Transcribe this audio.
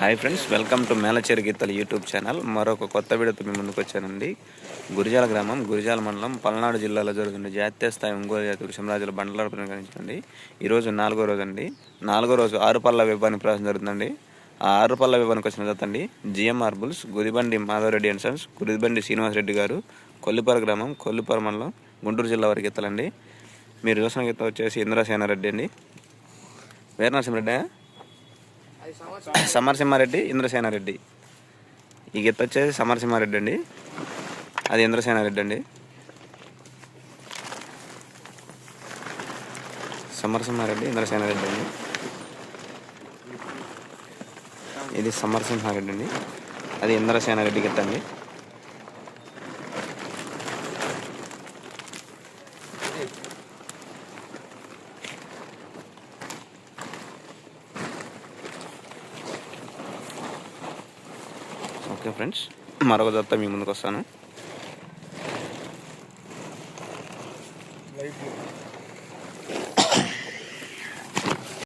Hi friends welcome to మేలచేరి గీతలు YouTube channel. మరొక కొత్త వీడియోతో మీ ముందుకు వచ్చానండి. గురిజాల గ్రామం గురిజాల మండలం పల్నాడు జిల్లాలో జరుగుతున్న జాతీయ స్థాయి ఒంగోలు జాతి వృషంరాజుల బండలాడ నిర్వహించండి ఈరోజు నాలుగో రోజు అండి నాలుగో రోజు ఆరు పళ్ళ విభానికి ప్రవేశం జరుగుతుందండి. ఆ ఆరు పళ్ళ విభానికి వచ్చిన జత అండి GMR bulls Gudibandi Madhavareddy and sons Gudibandi Srinivasareddy గారు కొల్లిపర గ్రామం కొల్లిపర మండలం గుంటూరు జిల్లా వారి గీతలండి. మీరు చూసిన గీత వచ్చేసి ఇంద్రసేనారెడ్డి అండి. వేరు నరసింహరెడ్డి సమరసింహారెడ్డి ఇంద్రసేనారెడ్డి ఈ గీత వచ్చేసి సమరసింహారెడ్డి అండి. అది ఇంద్రసేనారెడ్డి అండి. సమరసింహారెడ్డి ఇంద్రసేనారెడ్డి అండి. ఇది సమరసింహారెడ్డి అండి. అది ఇంద్రసేనారెడ్డి గీత అండి. ఓకే ఫ్రెండ్స్ మరొక దత్త మీ ముందుకు వస్తాను లైట్